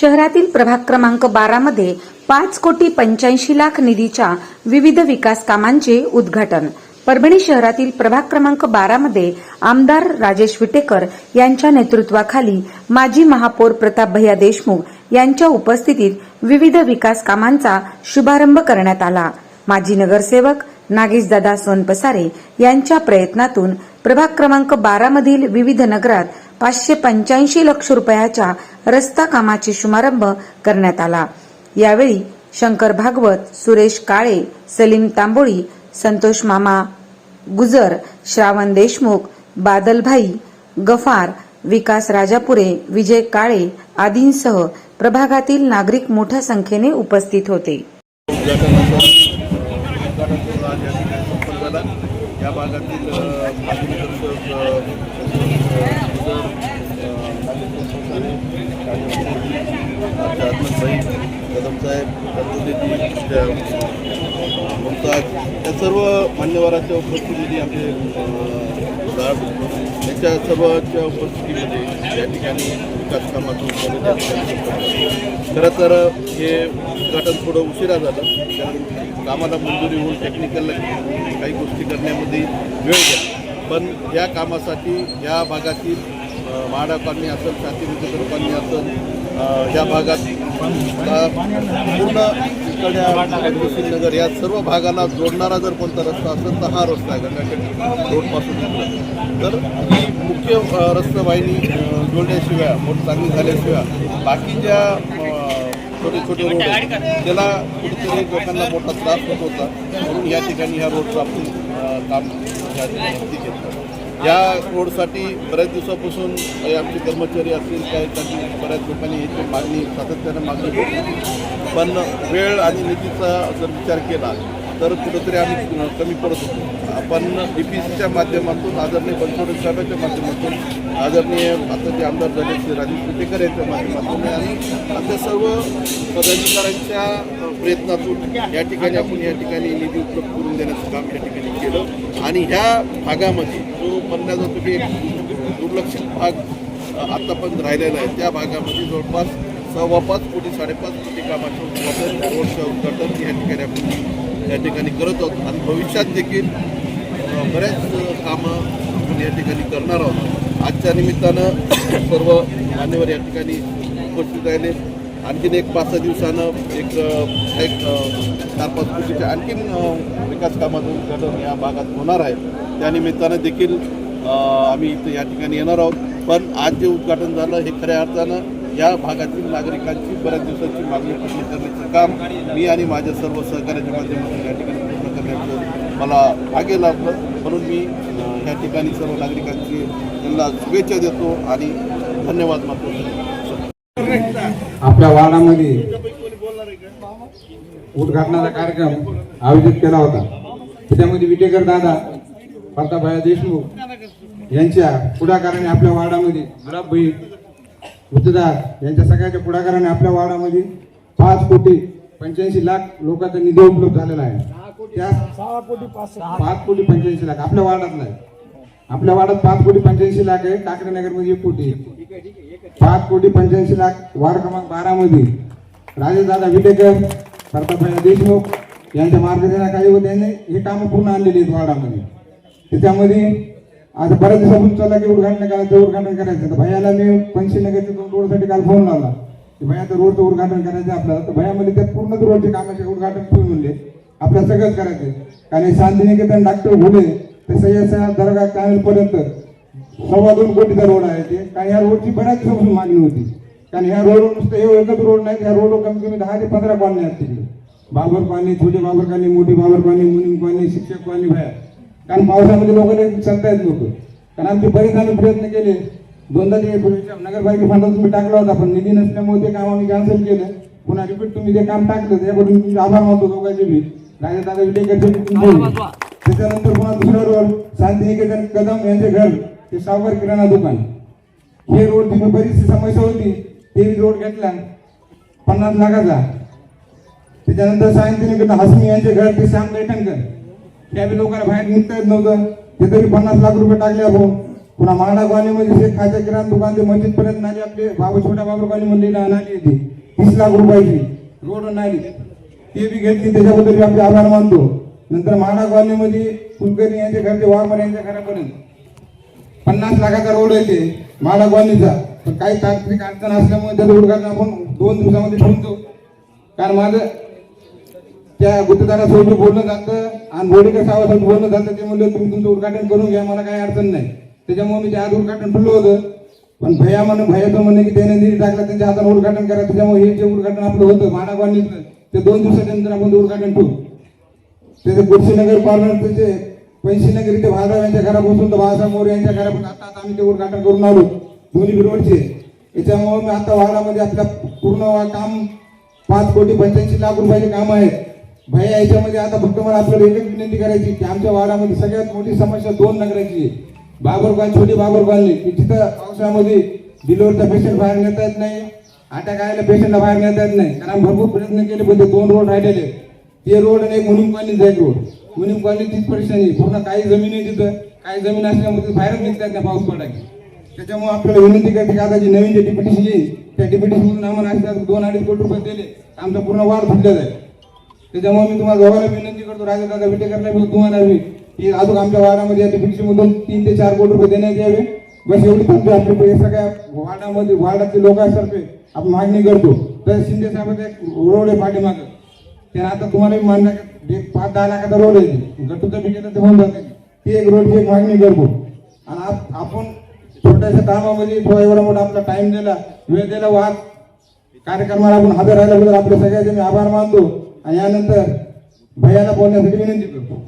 शहरातील प्रभाग क्रमांक बारामध्ये पाच कोटी पंच्याऐंशी लाख निधीच्या विविध विकास कामांचे उद्घाटन. परभणी शहरातील प्रभाग क्रमांक बारामध्ये आमदार राजेश विटेकर यांच्या नेतृत्वाखाली माजी महापौर प्रताप भैया देशमुख यांच्या उपस्थितीत विविध विकास कामांचा शुभारंभ करण्यात आला. माजी नगरसेवक नागेशदादा सोनपसारे यांच्या प्रयत्नातून प्रभाग क्रमांक बारामधील विविध नगरात पाचशे पंच्याऐंशी लक्ष रुपयाच्या रस्ता कामाचे शुभारंभ करण्यात आला. यावेळी शंकर भागवत सुरेश काळे सलीम तांबोळी संतोष मामा गुजर श्रावण देशमुख बादलभाई गफार विकास राजापुरे विजय काळे आदींसह प्रभागातील नागरिक मोठ्या संख्येने उपस्थित होते. या भागातील अ, माजी नगरसेवक कदमसाहेब मुमताज या सर्व मान्यवरांच्या प्रतिनिधी आमचे अ, साहेब यांच्या उपस्थितीमध्ये या ठिकाणी विकास कामाचं खरं तर हे उद्घाटन थोडं उशिरा झालं. कारण कामाला मंजुरी होऊन टेक्निकल काही गोष्टी करण्यामध्ये वेळ गेला. पण या कामासाठी या भागातील अ, असेल शांती विकसन असेल ह्या या भागात पूर्ण पूर्ण नगर या सर्व भागाला जोडणारा जर कोणता रस्ता असेल तर हा रस्ता आहे गंगाखेड रोडपासून तर ही मुख्य अ, रस्ता वाहिनी जोडल्याशिवाय मोठ चांगली झाल्याशिवाय बाकीच्या छोटे छोटे रोड आहेत, त्याला कुठेतरी लोकांना मोठा त्रास होत होता. म्हणून या ठिकाणी ह्या रोडचं आपण काम या ठिकाणी घेतलं या रोडसाठी बऱ्याच दिवसापासून आमचे कर्मचारी असतील काय काही बऱ्याच लोकांनी याची मागणी सातत्यानं मागणी केली पण वेळ आणि निधीचा जर विचार केला तर कुठंतरी आम्ही कमी पडत होतो. आपण डी पी सीच्या माध्यमातून आदरणीय बनसोडे साहेबांच्या माध्यमातून आदरणीय आताचे आमदार झाले श्री राजेश कुटेकर यांच्या माध्यमातून आणि आता सर्व पदाधिकाऱ्यांच्या प्रयत्नातून या ठिकाणी आपण या ठिकाणी निधी उपलब्ध करून देण्याचं काम या ठिकाणी केलं. आणि ह्या भागामध्ये जो तुम्ही एक दुर्लक्षित भाग आत्ता पण राहिलेला आहे. त्या भागामध्ये जवळपास सव्वा पाच कोटी साडेपाच कोटी कामाचं उद्घाटन रोडचं उद्घाटन या ठिकाणी आपण या ठिकाणी करत आहोत. आणि भविष्यात देखील बऱ्याच कामं आपण या ठिकाणी करणार आहोत. आजच्या निमित्तानं सर्व मान्यवर या ठिकाणी उपस्थित राहिले. आणखीन एक पाच सहा दिवसानं एक एक चार पाच कोटीच्या आणखीन विकास कामाचं उद्घाटन या भागात होणार आहे त्यानिमित्तानं देखील आम्ही इथं या ठिकाणी येणार आहोत. पण आज जे उद्घाटन झालं हे खऱ्या अर्थानं या भागातील नागरिकांची बऱ्याच दिवसांची मागणी पूर्ण करण्याचं काम मी आणि माझ्या सर्व सहकार्याच्या माध्यमातून या ठिकाणी पूर्ण करण्याचं मला भाग्य लाभलं. म्हणून मी या ठिकाणी सर्व नागरिकांची त्यांना शुभेच्छा देतो आणि धन्यवाद मात्र आपल्या वार्डामध्ये उद्घाटनाचा कार्यक्रम आयोजित केला होता. त्याच्यामध्ये विटेकर दादा प्रतापभाई देशमुख यांच्या पुढाकाराने आपल्या वार्डामध्ये गुलाबभाई उद्धदार यांच्या सगळ्याच्या पुढाकाराने आपल्या वार्डामध्ये पाच कोटी पंच्याऐंशी लाख लोकांचा निधी उपलब्ध झालेला आहे. त्या पाच कोटी पंच्याऐंशी लाख आपल्या वार्डात नाही. आपल्या वार्डात पाच कोटी पंच्याऐंशी लाख आहे. काकडेनगरमध्ये एक कोटी आहे. पाच कोटी पंच्याऐंशी लाख वार्ड क्रमांक बारा मध्ये राजेशदादा विटेकर प्रतापराव देशमुख यांच्या मार्गदर्शनाखाली व त्यांनी हे कामं पूर्ण आणलेली आहेत वार्डामध्ये. त्याच्यामध्ये आता बऱ्याच दिवसापासून चला की उद्घाटन करायचं उद्घाटन करायचं. तर भैयाला मी पंचशीनगरच्या दोन रोडसाठी काल फोन लावला. की भैया तर रोडचं उद्घाटन करायचं आहे आपल्याला तर भैयामध्ये त्या त्यात पूर्ण रोडचे कामाचे उद्घाटन तुम्ही म्हणले. आपल्याला सगळंच करायचं कारण शांतिनिकेतन डॉक्टर भुले ते सह्यासा दर्गा पर्यंत सव्वा दोन कोटीचा रोड आहे ते. कारण ह्या रोडची बऱ्याच दिवसापासून मागणी होती. कारण ह्या रोडवर नुसतं हे एकच रोड नाही ह्या रोडवर कमी कमी दहा ते पंधरा कॉलनी आहेत तिकडे बाबर कॉलनी छोटी बाबर कॉलनी मोठी बाबर कॉलनी मुनीम कॉलनी शिक्षक कॉलनी बाहेर. कारण पावसामध्ये लोकांना सांगतायत लोक कारण आमचे बरेच आम्ही प्रयत्न केले. दोनदा ते नगरपालिका फंडात तुम्ही टाकला होता पण निधी नसल्यामुळे ते काम आम्ही कॅन्सल केलं. पुन्हा रिपीट तुम्ही ते काम टाकलं त्याबद्दल तुमचे आभार मानतो दोघांचे मी. राजा दादा बी. त्याच्यानंतर पुन्हा दुसरा रोड शांतिनिकेतन कदम यांचे घर. ते सावर किराणा दुकान. हे रोड तिथे बरीचशी समस्या होती. ते रोड घेतला. पन्नास लाखाचा. त्याच्यानंतर शांतिनिकेतन हसमी यांचे घर ते श्याम दैठणकर त्या बी लोकांना बाहेर निघता येत नव्हतं. ते तरी पन्नास लाख रुपये टाकले आपण पुन्हा माडा कॉलनीमध्ये शेख खाच्या किराणा दुकान ते मस्जिद पर्यंत नाली आपले बाबा छोट्या बाबा कॉलनीमध्ये नाली येते तीस लाख रुपयाची. रोड नाली. ते बी घेतली. त्याच्याबद्दल बी आपले आभार मानतो. नंतर माडा कॉलनीमध्ये कुलकर्णी यांच्या घरचे वाघमारे यांच्या घरापर्यंत. पन्नास लाखाचा रोड आहे ते माडा पण काही तांत्रिक अडचण असल्यामुळे त्याचं उद्घाटन आपण दोन दिवसामध्ये ठेवतो. कारण माझं त्या गुत्तेदारासोबत बोलणं जातं आणि बोडीकर साहेबासोबत बोलणं जातं ते म्हणलं तुम्ही तुमचं उद्घाटन करून घ्या मला काही अडचण नाही. त्याच्यामुळे मी ते आज उद्घाटन ठेवलं होतं. पण भैया म्हणून भैयाचं म्हणे की त्याने निधी टाकला त्यांच्या हाताने उद्घाटन करा. त्याच्यामुळे हे जे उद्घाटन आपलं होतं माडा ते दोन दिवसानंतर आपण उद्घाटन ठेवू. त्याचे कुर्शीनगर पार्लर त्याचे पैशीनगर इथे भाजराव यांच्या घरापासून तर बाळासाहेब मोरे यांच्या घरापासून आता आता आम्ही ते उद्घाटन करून आलो. दोन्ही रोडचे. याच्यामुळे मी आता वार्डामध्ये आपल्या पूर्ण काम पाच कोटी पंच्याऐंशी लाख रुपयाचे काम आहेत. भाई याच्यामध्ये आता फक्त मला आपल्याला एकच विनंती करायची की आमच्या वाडामध्ये सगळ्यात मोठी समस्या दोन नगराची आहे. बाबर छोटी बाबर की जिथं पावसाळ्यामध्ये डिलिव्हरचा पेशंट बाहेर नेता येत नाही अटॅक आलेल्या पेशंटला बाहेर नेता येत नाही. कारण भरपूर प्रयत्न केले पण ते दोन रोड राहिलेले ते रोड आणि एक मुनिम जायचं रोड. मुनिम कॉलनी तीच परेशानी पूर्ण काही जमीन आहे तिथं. काही जमीन असल्यामुळे बाहेरच निघतात त्या पाऊस पडायची त्याच्यामुळे आपल्याला विनंती करते की आता जी नवीन जे डिप्युटेशन येईल त्या डिप्युटेशन आम्हाला असं दोन अडीच कोटी रुपये दिले. आमचा पूर्ण वाढ फुटला जाईल. त्याच्यामुळे मी तुम्हाला दोघांना विनंती करतो राजेदादा विटेकरला मी तुम्हाला मी की अजून आमच्या वार्डामध्ये या डिप्युटेशन मधून तीन ते चार कोटी रुपये देण्यात यावे. बस एवढी तुमची आपली हे सगळ्या वार्डामध्ये वार्डातील लोकांसारखे आपण मागणी करतो. तर शिंदे साहेब एक रोड आहे पाठीमागं. त्यानं आता तुम्हाला मान्य एक पाच दहा लाखाचा रोड आहे गटूचा गटूचं बी ते होऊन जाते ती एक रोडची एक मागणी करतो. आणि आपण छोट्याशा कामामध्ये थोडा एवढा मोठा आपला टाइम दिला वेळ दिला वाद. कार्यक्रमाला आपण हजर राहिल्याबद्दल आपले सगळ्याचे मी आभार मानतो. आणि यानंतर भैयाला बोलण्यासाठी विनंती करतो.